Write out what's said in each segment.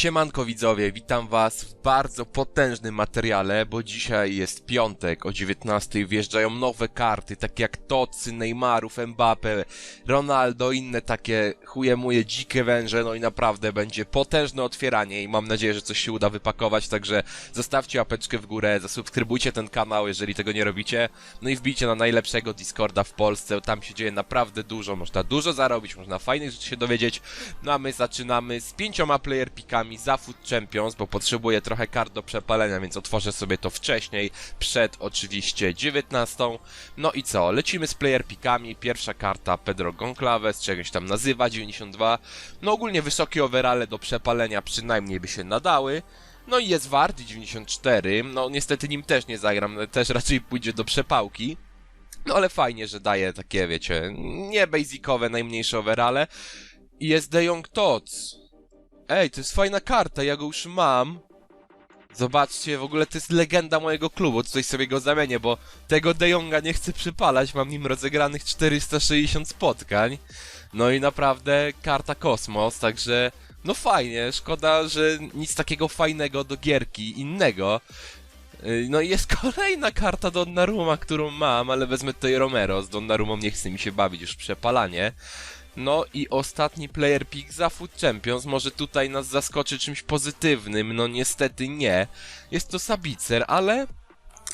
Siemanko widzowie, witam was w bardzo potężnym materiale, bo dzisiaj jest piątek, o 19 wjeżdżają nowe karty, takie jak Tocy, Neymarów, Mbappe, Ronaldo, inne takie chuje muje dzikie węże, no i naprawdę będzie potężne otwieranie i mam nadzieję, że coś się uda wypakować, także zostawcie łapeczkę w górę, zasubskrybujcie ten kanał, jeżeli tego nie robicie, no i wbijcie na najlepszego Discorda w Polsce, tam się dzieje naprawdę dużo, można dużo zarobić, można fajnych rzeczy się dowiedzieć, no a my zaczynamy z pięcioma player pickami za Food Champions, bo potrzebuję trochę kart do przepalenia, więc otworzę sobie to wcześniej, przed oczywiście 19. No i co, lecimy z player pickami, pierwsza karta Pedro Goncalves, czegoś tam nazywa, 92. No ogólnie wysokie overale do przepalenia przynajmniej by się nadały. No i jest wart 94, no niestety nim też nie zagram, też raczej pójdzie do przepałki. No ale fajnie, że daje takie, wiecie, nie basicowe, najmniejsze overale. I jest De Jong Tots. Ej, to jest fajna karta, ja go już mam. Zobaczcie, w ogóle to jest legenda mojego klubu, tutaj sobie go zamienię, bo tego De Jonga nie chcę przypalać, mam nim rozegranych 460 spotkań. No i naprawdę karta kosmos, także no fajnie, szkoda, że nic takiego fajnego do gierki innego. Yy, No i jest kolejna karta Donnarumma, którą mam, ale wezmę tutaj Romero, z Donnarumą nie chce mi się bawić już przepalanie. No i ostatni player pick za Food Champions. Może tutaj nas zaskoczy czymś pozytywnym, no niestety nie. Jest to Sabicer, ale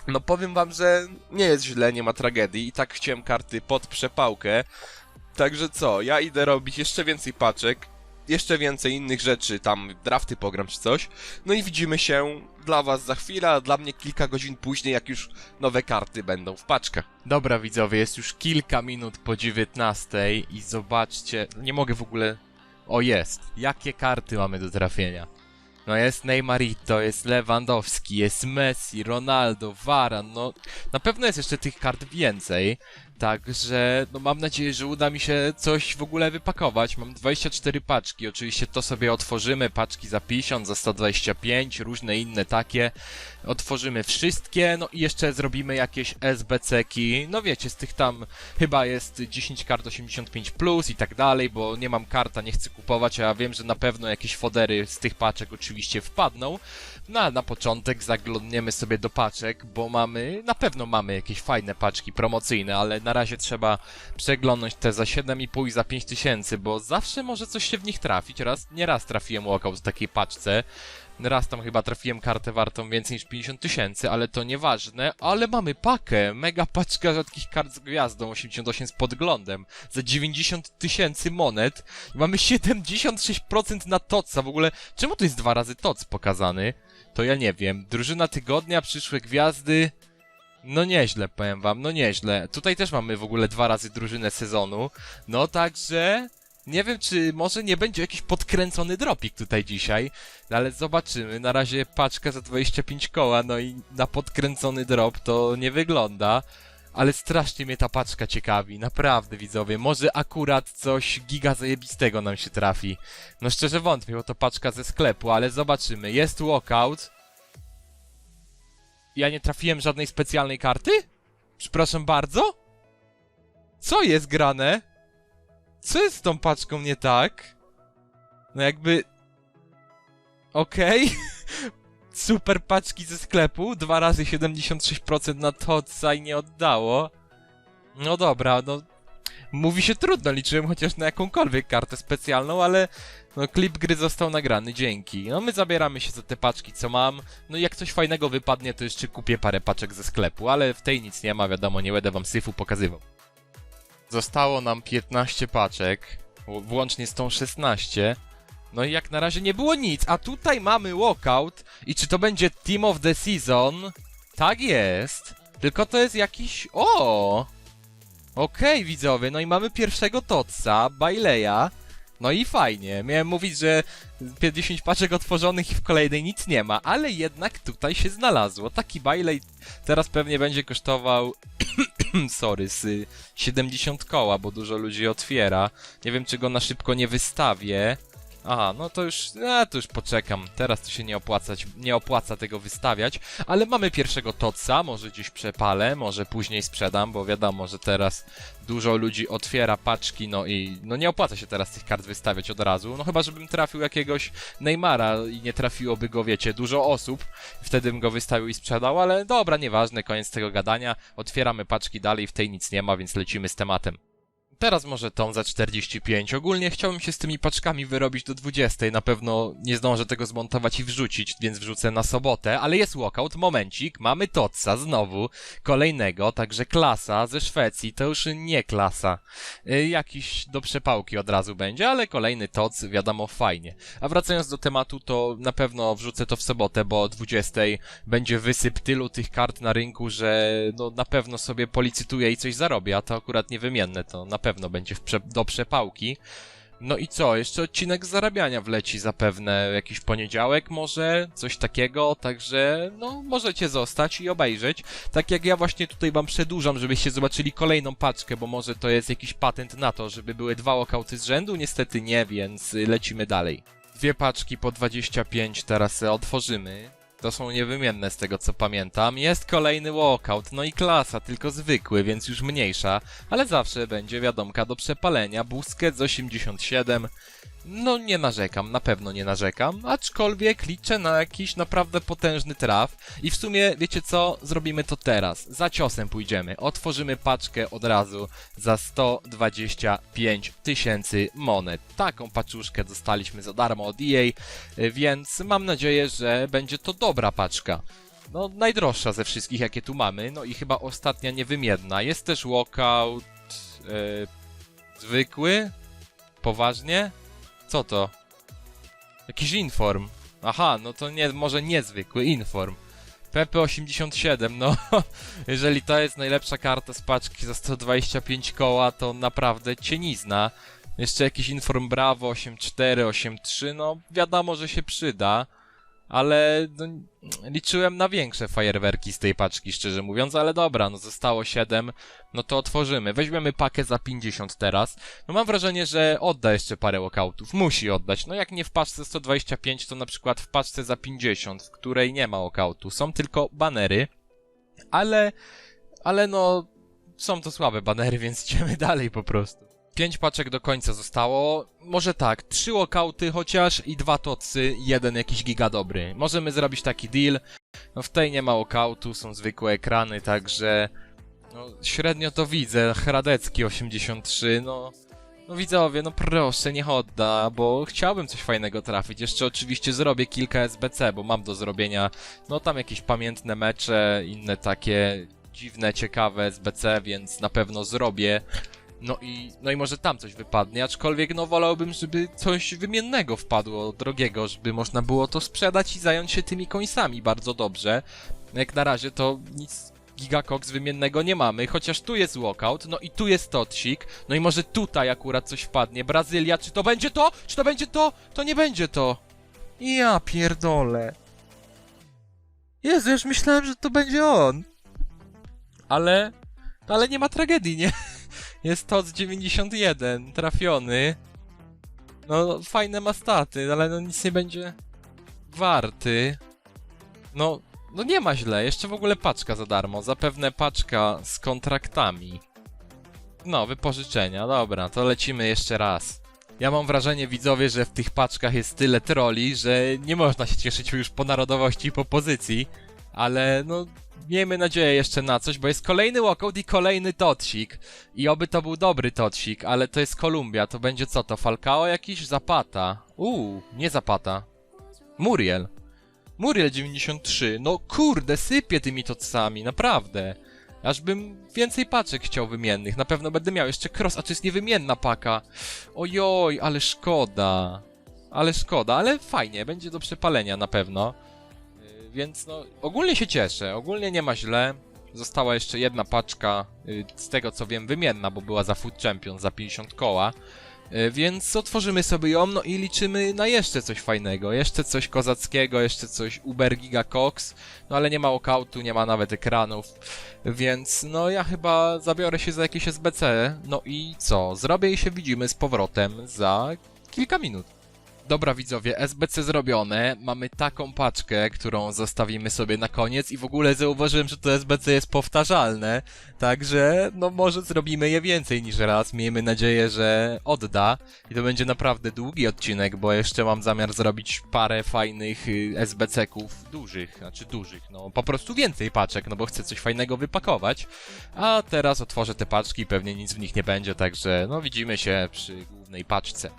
no powiem wam, że nie jest źle, nie ma tragedii. I tak chciałem karty pod przepałkę. Także co, ja idę robić jeszcze więcej paczek, jeszcze więcej innych rzeczy, tam drafty pogram czy coś. No i widzimy się dla was za chwilę, a dla mnie kilka godzin później, jak już nowe karty będą w paczkach. Dobra widzowie, jest już kilka minut po 19 i zobaczcie, nie mogę w ogóle... O jest, jakie karty mamy do trafienia. No jest Neymarito, jest Lewandowski, jest Messi, Ronaldo, Varan, no na pewno jest jeszcze tych kart więcej. Także no mam nadzieję, że uda mi się coś w ogóle wypakować. Mam 24 paczki, oczywiście to sobie otworzymy, paczki za 50, za 125, różne inne takie. Otworzymy wszystkie, no i jeszcze zrobimy jakieś SBC-ki. No wiecie, z tych tam chyba jest 10 kart 85 plus i tak dalej, bo nie mam karta, nie chcę kupować, a ja wiem, że na pewno jakieś fodery z tych paczek oczywiście wpadną. No a na początek zaglądniemy sobie do paczek, bo mamy, na pewno mamy jakieś fajne paczki promocyjne, ale na razie trzeba przeglądnąć te za 7,5 i za 5 tysięcy, bo zawsze może coś się w nich trafić. Raz, nie raz trafiłem walkout w takiej paczce. Raz tam chyba trafiłem kartę wartą więcej niż 50 tysięcy, ale to nieważne. Ale mamy pakę, mega paczka rzadkich kart z gwiazdą, 88 z podglądem, za 90 tysięcy monet. I mamy 76% na TOCa, w ogóle czemu to jest dwa razy TOC pokazany? To ja nie wiem. Drużyna tygodnia, przyszłe gwiazdy. No nieźle, powiem wam, no nieźle. Tutaj też mamy w ogóle dwa razy drużynę sezonu. No także... Nie wiem, czy może nie będzie jakiś podkręcony dropik tutaj dzisiaj, ale zobaczymy. Na razie paczka za 25 koła, no i na podkręcony drop to nie wygląda. Ale strasznie mnie ta paczka ciekawi, naprawdę widzowie. Może akurat coś giga zajebistego nam się trafi. No szczerze wątpię, bo to paczka ze sklepu, ale zobaczymy. Jest walkout. Ja nie trafiłem żadnej specjalnej karty? Przepraszam bardzo? Co jest grane? Co jest z tą paczką nie tak? No jakby... Okej. Super paczki ze sklepu. Dwa razy 76% na TOCA i nie oddało. No dobra, no... Mówi się trudno, liczyłem chociaż na jakąkolwiek kartę specjalną, ale no klip gry został nagrany, dzięki. No my zabieramy się za te paczki, co mam. No jak coś fajnego wypadnie, to jeszcze kupię parę paczek ze sklepu, ale w tej nic nie ma, wiadomo, nie będę wam syfu pokazywał. Zostało nam 15 paczek, włącznie z tą 16. No i jak na razie nie było nic, a tutaj mamy walkout i czy to będzie Team of the Season? Tak jest. Tylko to jest jakiś... O! Okej, widzowie, no i mamy pierwszego Totsa, Baileya. No i fajnie. Miałem mówić, że 50 paczek otworzonych i w kolejnej nic nie ma, ale jednak tutaj się znalazło. Taki Bailey teraz pewnie będzie kosztował sorry, z y, 70 koła, bo dużo ludzi otwiera. Nie wiem, czy go na szybko nie wystawię, Aha, no to już, no to już poczekam. Teraz to się nie opłacać, nie opłaca tego wystawiać, ale mamy pierwszego Totsa, może gdzieś przepalę, może później sprzedam, bo wiadomo, że teraz dużo ludzi otwiera paczki, no i no nie opłaca się teraz tych kart wystawiać od razu. No chyba, żebym trafił jakiegoś Neymara i nie trafiłoby go, wiecie, dużo osób, wtedy bym go wystawił i sprzedał, ale dobra, nieważne, koniec tego gadania. Otwieramy paczki dalej, w tej nic nie ma, więc lecimy z tematem. Teraz może tą za 45. Ogólnie chciałbym się z tymi paczkami wyrobić do 20. Na pewno nie zdążę tego zmontować i wrzucić, więc wrzucę na sobotę. Ale jest walkout, momencik. Mamy Totsa znowu, kolejnego, także klasa ze Szwecji. To już nie klasa. Y, jakiś do przepałki od razu będzie, ale kolejny Tots, wiadomo, fajnie. A wracając do tematu, to na pewno wrzucę to w sobotę, bo o 20 będzie wysyp tylu tych kart na rynku, że no na pewno sobie policytuję i coś zarobię, a to akurat niewymienne, to na pewno będzie prze do przepałki. No i co, jeszcze odcinek zarabiania wleci zapewne jakiś poniedziałek może, coś takiego, także no możecie zostać i obejrzeć. Tak jak ja właśnie tutaj wam przedłużam, żebyście zobaczyli kolejną paczkę, bo może to jest jakiś patent na to, żeby były dwa okauty z rzędu, niestety nie, więc lecimy dalej. Dwie paczki po 25 teraz otworzymy. To są niewymienne z tego co pamiętam. Jest kolejny walkout, no i klasa, tylko zwykły, więc już mniejsza, ale zawsze będzie wiadomka do przepalenia. Busquets 87. No nie narzekam, na pewno nie narzekam, aczkolwiek liczę na jakiś naprawdę potężny traf i w sumie wiecie co, zrobimy to teraz, za ciosem pójdziemy, otworzymy paczkę od razu za 125 tysięcy monet. Taką paczuszkę dostaliśmy za darmo od EA, więc mam nadzieję, że będzie to dobra paczka. No, najdroższa ze wszystkich, jakie tu mamy, no i chyba ostatnia niewymienna. Jest też walkout... Yy, zwykły? Poważnie? Co to? Jakiś inform. Aha, no to nie, może niezwykły inform. PP87, no jeżeli to jest najlepsza karta z paczki za 125 koła, to naprawdę cienizna. Jeszcze jakiś inform Bravo 84, 83, no wiadomo, że się przyda. Ale no, liczyłem na większe fajerwerki z tej paczki, szczerze mówiąc, ale dobra, no zostało 7, no to otworzymy. Weźmiemy pakę za 50 teraz. No mam wrażenie, że odda jeszcze parę walkoutów. Musi oddać. No jak nie w paczce 125, to na przykład w paczce za 50, w której nie ma walkoutu. Są tylko banery, ale, ale no, są to słabe banery, więc idziemy dalej po prostu. Pięć paczek do końca zostało. Może tak, trzy walkouty chociaż i dwa tocy, jeden jakiś giga dobry. Możemy zrobić taki deal. No w tej nie ma walkoutu, są zwykłe ekrany, także no, średnio to widzę. Hradecki 83, no no widzowie, no proszę, niech odda, bo chciałbym coś fajnego trafić. Jeszcze oczywiście zrobię kilka SBC, bo mam do zrobienia, no tam jakieś pamiętne mecze, inne takie dziwne, ciekawe SBC, więc na pewno zrobię. No i, no i może tam coś wypadnie, aczkolwiek no wolałbym, żeby coś wymiennego wpadło, drogiego, żeby można było to sprzedać i zająć się tymi końcami bardzo dobrze. Jak na razie to nic Gigacox wymiennego nie mamy, chociaż tu jest walkout, no i tu jest Totsik, no i może tutaj akurat coś wpadnie. Brazylia, czy to będzie to? Czy to będzie to? To nie będzie to. Ja pierdolę. Jezu, już myślałem, że to będzie on. Ale... Ale nie ma tragedii, nie? Jest TOC 91, trafiony. No, fajne ma staty, ale no nic nie będzie warty. No, no nie ma źle, jeszcze w ogóle paczka za darmo. Zapewne paczka z kontraktami. No, wypożyczenia, dobra, to lecimy jeszcze raz. Ja mam wrażenie, widzowie, że w tych paczkach jest tyle troli, że nie można się cieszyć już po narodowości i po pozycji. Ale no, miejmy nadzieję jeszcze na coś, bo jest kolejny walkout i kolejny totsik. I oby to był dobry totsik, ale to jest Kolumbia, to będzie co to? Falcao jakiś? Zapata. Uuu, nie Zapata. Muriel. Muriel 93, no kurde, sypie tymi totsami, naprawdę. Aż bym więcej paczek chciał wymiennych, na pewno będę miał jeszcze cross, a to jest niewymienna paka. Ojoj, ale szkoda. Ale szkoda, ale fajnie, będzie do przepalenia na pewno. Więc no, ogólnie się cieszę, ogólnie nie ma źle. Została jeszcze jedna paczka, yy, z tego co wiem, wymienna, bo była za Food Champion za 50 koła. E, Więc otworzymy sobie ją, no i liczymy na jeszcze coś fajnego, jeszcze coś kozackiego, jeszcze coś Uber Giga Cox, no ale nie ma walkoutu, nie ma nawet ekranów, więc no ja chyba zabiorę się za jakieś SBC, no i co, zrobię i się widzimy z powrotem za kilka minut. Dobra widzowie, SBC zrobione, mamy taką paczkę, którą zostawimy sobie na koniec i w ogóle zauważyłem, że to SBC jest powtarzalne, także no może zrobimy je więcej niż raz, miejmy nadzieję, że odda i to będzie naprawdę długi odcinek, bo jeszcze mam zamiar zrobić parę fajnych y, SBC-ków dużych, znaczy dużych, no po prostu więcej paczek, no bo chcę coś fajnego wypakować, a teraz otworzę te paczki pewnie nic w nich nie będzie, także no widzimy się przy głównej paczce.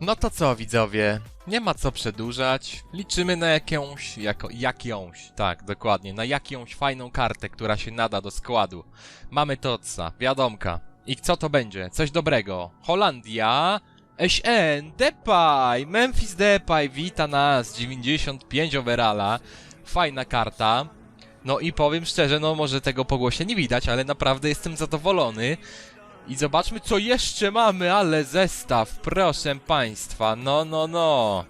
No to co, widzowie? Nie ma co przedłużać. Liczymy na jakąś, jako, jakąś, tak, dokładnie, na jakąś fajną kartę, która się nada do składu. Mamy Totsa, wiadomka. I co to będzie? Coś dobrego. Holandia, SN, Depay, Memphis Depay, wita nas, 95 overalla. Fajna karta. No i powiem szczerze, no może tego po nie widać, ale naprawdę jestem zadowolony. I zobaczmy, co jeszcze mamy, ale zestaw, proszę państwa, no, no, no.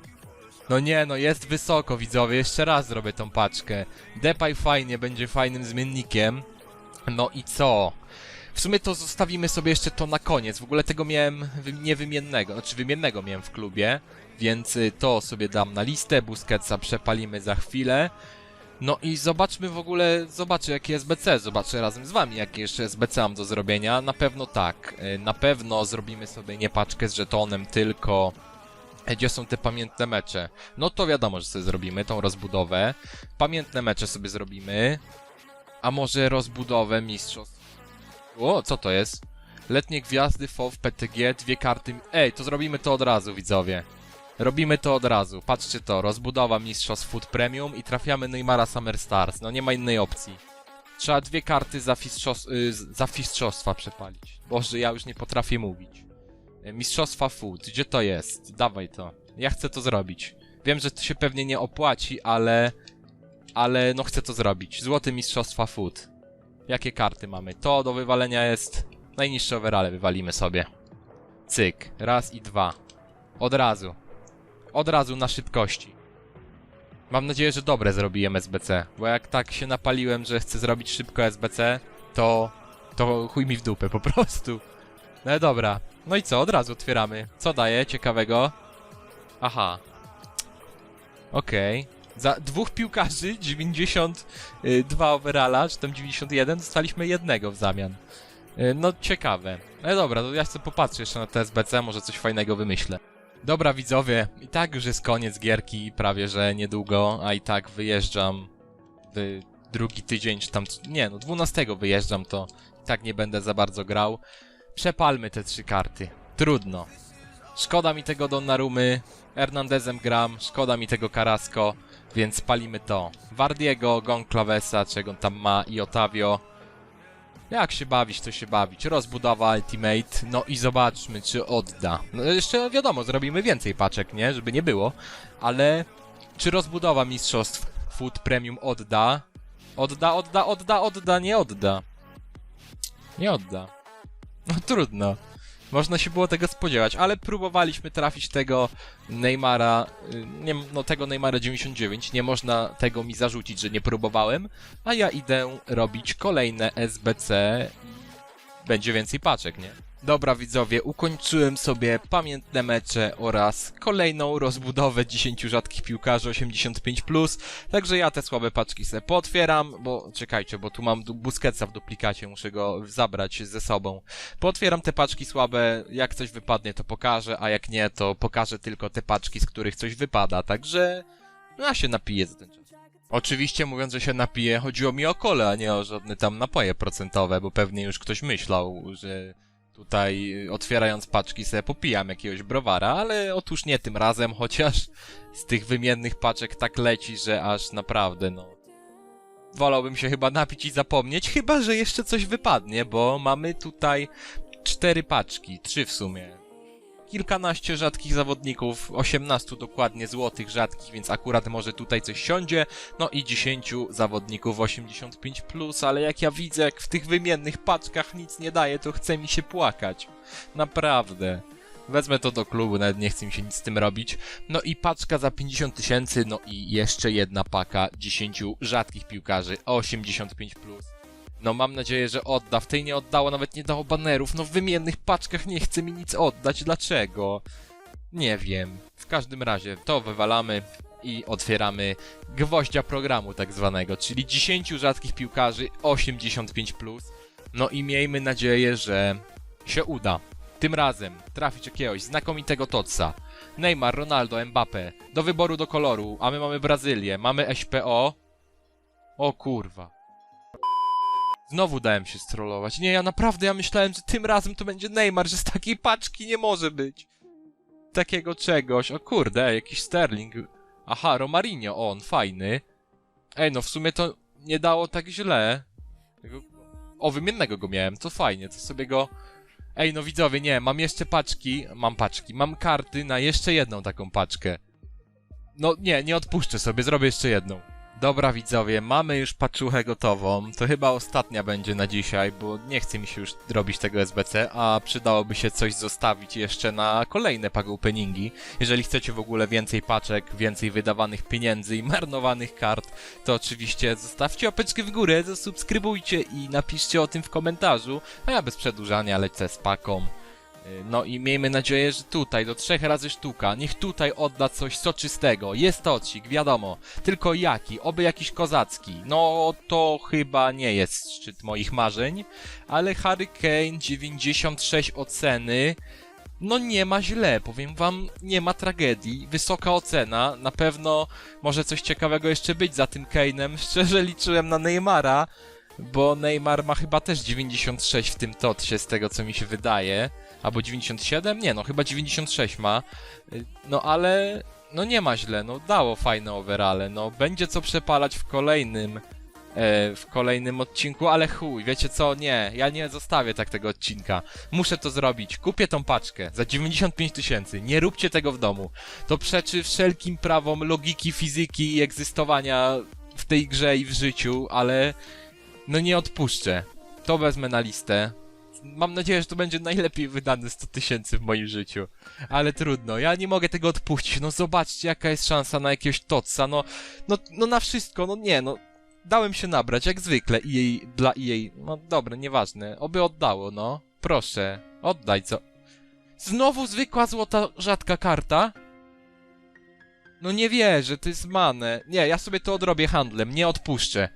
No nie, no jest wysoko, widzowie, jeszcze raz zrobię tą paczkę. Depay fajnie, będzie fajnym zmiennikiem. No i co? W sumie to zostawimy sobie jeszcze to na koniec. W ogóle tego miałem wy- niewymiennego, znaczy wymiennego miałem w klubie, więc y, to sobie dam na listę. Busquetsa przepalimy za chwilę. No i zobaczmy w ogóle, zobaczę jakie SBC, zobaczę razem z wami jakie jeszcze SBC mam do zrobienia. Na pewno tak, y, na pewno zrobimy sobie nie paczkę z żetonem, tylko e, gdzie są te pamiętne mecze. No to wiadomo, że sobie zrobimy tą rozbudowę. Pamiętne mecze sobie zrobimy. A może rozbudowę mistrzostw. O, co to jest? Letnie gwiazdy, FOW, PTG, dwie karty. Ej, to zrobimy to od razu, widzowie. Robimy to od razu. Patrzcie to, rozbudowa mistrzostw Food Premium i trafiamy Neymara Summer Stars. No nie ma innej opcji. Trzeba dwie karty za, mistrzos- y, za mistrzostwa przepalić. Boże, ja już nie potrafię mówić. Y, Mistrzostwa Food, gdzie to jest? Dawaj to. Ja chcę to zrobić. Wiem, że to się pewnie nie opłaci, ale... Ale no chcę to zrobić. Złoty Mistrzostwa Food. Jakie karty mamy? To do wywalenia jest... Najniższe overale wywalimy sobie. Cyk. Raz i dwa. Od razu. Od razu na szybkości. Mam nadzieję, że dobre zrobiłem SBC, bo jak tak się napaliłem, że chcę zrobić szybko SBC, to... to chuj mi w dupę po prostu. No dobra. No i co? Od razu otwieramy. Co daje ciekawego? Aha. Okej. Za dwóch piłkarzy, 92 overalla, czy tam 91, dostaliśmy jednego w zamian. Y, No ciekawe. No dobra, to ja chcę popatrzeć jeszcze na te SBC, może coś fajnego wymyślę. Dobra widzowie, i tak już jest koniec gierki, prawie że niedługo, a i tak wyjeżdżam w drugi tydzień, czy tam, nie no, 12 wyjeżdżam, to i tak nie będę za bardzo grał. Przepalmy te trzy karty. Trudno. Szkoda mi tego Donnarumy, Hernandezem gram, szkoda mi tego Carrasco, więc palimy to. Wardiego, Gonclavesa, czego on tam ma i Otavio. Jak się bawić, to się bawić. Rozbudowa Ultimate, no i zobaczmy, czy odda. No jeszcze wiadomo, zrobimy więcej paczek, nie? Żeby nie było. Ale czy rozbudowa mistrzostw Food Premium odda? Odda, odda, odda, odda, nie odda. Nie odda. No trudno. Można się było tego spodziewać, ale próbowaliśmy trafić tego Neymara, y, nie, no tego Neymara 99, nie można tego mi zarzucić, że nie próbowałem, a ja idę robić kolejne SBC będzie więcej paczek, nie? Dobra widzowie, ukończyłem sobie pamiętne mecze oraz kolejną rozbudowę 10 rzadkich piłkarzy 85+, także ja te słabe paczki sobie pootwieram, bo czekajcie, bo tu mam Busquetsa w duplikacie, muszę go zabrać ze sobą. Pootwieram te paczki słabe, jak coś wypadnie to pokażę, a jak nie to pokażę tylko te paczki, z których coś wypada, także no, ja się napiję za ten czas. Oczywiście mówiąc, że się napiję, chodziło mi o kole, a nie o żadne tam napoje procentowe, bo pewnie już ktoś myślał, że tutaj y, otwierając paczki sobie popijam jakiegoś browara, ale otóż nie tym razem, chociaż z tych wymiennych paczek tak leci, że aż naprawdę no wolałbym się chyba napić i zapomnieć, chyba że jeszcze coś wypadnie, bo mamy tutaj cztery paczki, trzy w sumie. Kilkanaście rzadkich zawodników, 18 dokładnie złotych rzadkich, więc akurat może tutaj coś siądzie. No i 10 zawodników 85, plus, ale jak ja widzę, jak w tych wymiennych paczkach nic nie daje, to chce mi się płakać. Naprawdę. Wezmę to do klubu, nawet nie chce mi się nic z tym robić. No i paczka za 50 tysięcy, no i jeszcze jedna paka 10 rzadkich piłkarzy 85. Plus. No mam nadzieję, że odda. W tej nie oddało, nawet nie dało banerów. No w wymiennych paczkach nie chce mi nic oddać. Dlaczego? Nie wiem. W każdym razie to wywalamy i otwieramy gwoździa programu tak zwanego, czyli 10 rzadkich piłkarzy 85+. Plus. No i miejmy nadzieję, że się uda. Tym razem trafić jakiegoś znakomitego Totsa. Neymar, Ronaldo, Mbappe. Do wyboru do koloru, a my mamy Brazylię, mamy SPO. O kurwa. Znowu dałem się strollować. Nie, ja naprawdę ja myślałem, że tym razem to będzie Neymar, że z takiej paczki nie może być. Takiego czegoś. O kurde, jakiś Sterling. Aha, Romarinho, on, fajny. Ej, no w sumie to nie dało tak źle. O, wymiennego go miałem, to fajnie, to sobie go... Ej, no widzowie, nie, mam jeszcze paczki, mam paczki, mam karty na jeszcze jedną taką paczkę. No nie, nie odpuszczę sobie, zrobię jeszcze jedną. Dobra widzowie, mamy już paczuchę gotową. To chyba ostatnia będzie na dzisiaj, bo nie chce mi się już robić tego SBC, a przydałoby się coś zostawić jeszcze na kolejne pack openingi. Jeżeli chcecie w ogóle więcej paczek, więcej wydawanych pieniędzy i marnowanych kart, to oczywiście zostawcie opeczkę w górę, zasubskrybujcie i napiszcie o tym w komentarzu, a ja bez przedłużania lecę z paką. Y, No i miejmy nadzieję, że tutaj do trzech razy sztuka. Niech tutaj odda coś soczystego. Jest tocik, wiadomo. Tylko jaki? Oby jakiś kozacki. No to chyba nie jest szczyt moich marzeń, ale Hurricane 96 oceny. No nie ma źle, powiem wam, nie ma tragedii. Wysoka ocena, na pewno może coś ciekawego jeszcze być za tym Kane'em. Szczerze liczyłem na Neymara, bo Neymar ma chyba też 96 w tym totsie, z tego co mi się wydaje. Albo 97? Nie, no chyba 96 ma. Y, No ale, no nie ma źle, no dało fajne overale, no będzie co przepalać w kolejnym, e, w kolejnym odcinku, ale chuj, wiecie co, nie, ja nie zostawię tak tego odcinka. Muszę to zrobić, kupię tą paczkę za 95 tysięcy, nie róbcie tego w domu. To przeczy wszelkim prawom logiki, fizyki i egzystowania w tej grze i w życiu, ale no nie odpuszczę. To wezmę na listę. Mam nadzieję, że to będzie najlepiej wydane 100 tysięcy w moim życiu. Ale trudno, ja nie mogę tego odpuścić. No zobaczcie, jaka jest szansa na jakiegoś Totsa. No, no, no na wszystko, no nie, no. Dałem się nabrać, jak zwykle, i jej, dla jej. No dobra, nieważne. Oby oddało, no. Proszę, oddaj co. Znowu zwykła złota rzadka karta? No nie wierzę, to jest mane. Nie, ja sobie to odrobię handlem, nie odpuszczę.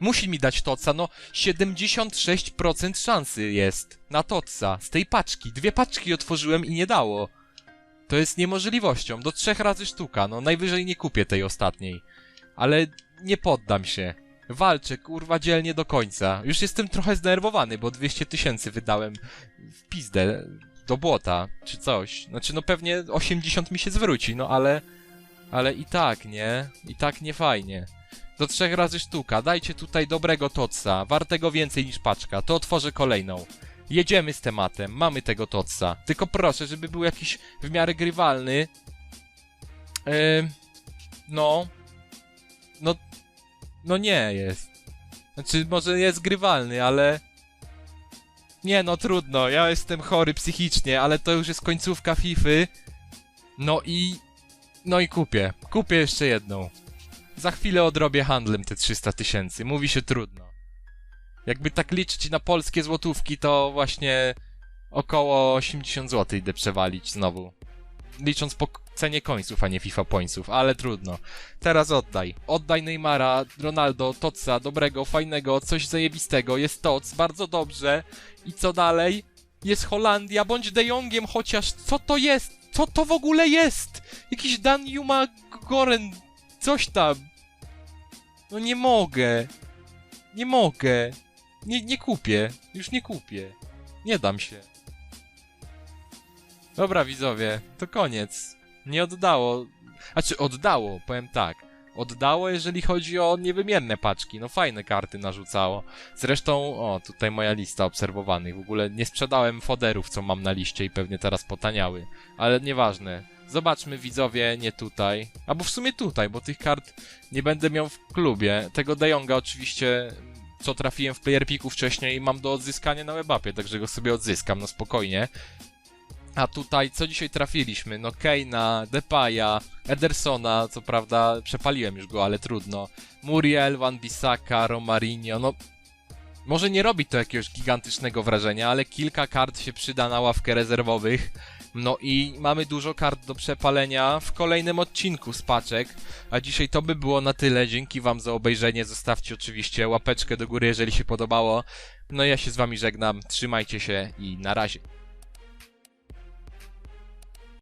Musi mi dać Totsa, no 76% szansy jest na Totsa z tej paczki. Dwie paczki otworzyłem i nie dało. To jest niemożliwością, do trzech razy sztuka, no najwyżej nie kupię tej ostatniej. Ale nie poddam się. Walczę, kurwa, dzielnie do końca. Już jestem trochę zdenerwowany, bo 200 tysięcy wydałem w pizdę do błota, czy coś. Znaczy, no pewnie 80 mi się zwróci, no ale... Ale i tak, nie? I tak nie fajnie. Do trzech razy sztuka. Dajcie tutaj dobrego totsa, wartego więcej niż paczka. To otworzę kolejną. Jedziemy z tematem, mamy tego totsa. Tylko proszę, żeby był jakiś w miarę grywalny. Yy, no. No. No nie jest. Znaczy, może jest grywalny, ale. Nie no, trudno. Ja jestem chory psychicznie, ale to już jest końcówka Fify. No i. No i kupię. Kupię jeszcze jedną. Za chwilę odrobię handlem te 300 tysięcy. Mówi się trudno. Jakby tak liczyć na polskie złotówki, to właśnie około 80 zł idę przewalić znowu. Licząc po cenie końców, a nie FIFA pońców, ale trudno. Teraz oddaj. Oddaj Neymara, Ronaldo, Totsa, dobrego, fajnego, coś zajebistego. Jest Tots, bardzo dobrze. I co dalej? Jest Holandia, bądź De Jongiem chociaż. Co to jest? Co to w ogóle jest? Jakiś Dan Juma Goren, coś tam. No nie mogę. Nie mogę. Nie, nie kupię. Już nie kupię. Nie dam się. Dobra, widzowie, to koniec. Nie oddało. Znaczy, oddało, powiem tak. Oddało, jeżeli chodzi o niewymienne paczki. No fajne karty narzucało. Zresztą, o, tutaj moja lista obserwowanych. W ogóle nie sprzedałem foderów, co mam na liście i pewnie teraz potaniały. Ale nieważne. Zobaczmy, widzowie, nie tutaj. Albo w sumie tutaj, bo tych kart nie będę miał w klubie. Tego De Jonga oczywiście, co trafiłem w Player Picku wcześniej, mam do odzyskania na webapie, także go sobie odzyskam, no spokojnie. A tutaj, co dzisiaj trafiliśmy? No Keina, Depaya, Edersona, co prawda przepaliłem już go, ale trudno. Muriel, Van Bissaka, Romarinho, no... Może nie robi to jakiegoś gigantycznego wrażenia, ale kilka kart się przyda na ławkę rezerwowych. No i mamy dużo kart do przepalenia w kolejnym odcinku z paczek. A dzisiaj to by było na tyle. Dzięki wam za obejrzenie. Zostawcie oczywiście łapeczkę do góry, jeżeli się podobało. No ja się z wami żegnam. Trzymajcie się i na razie.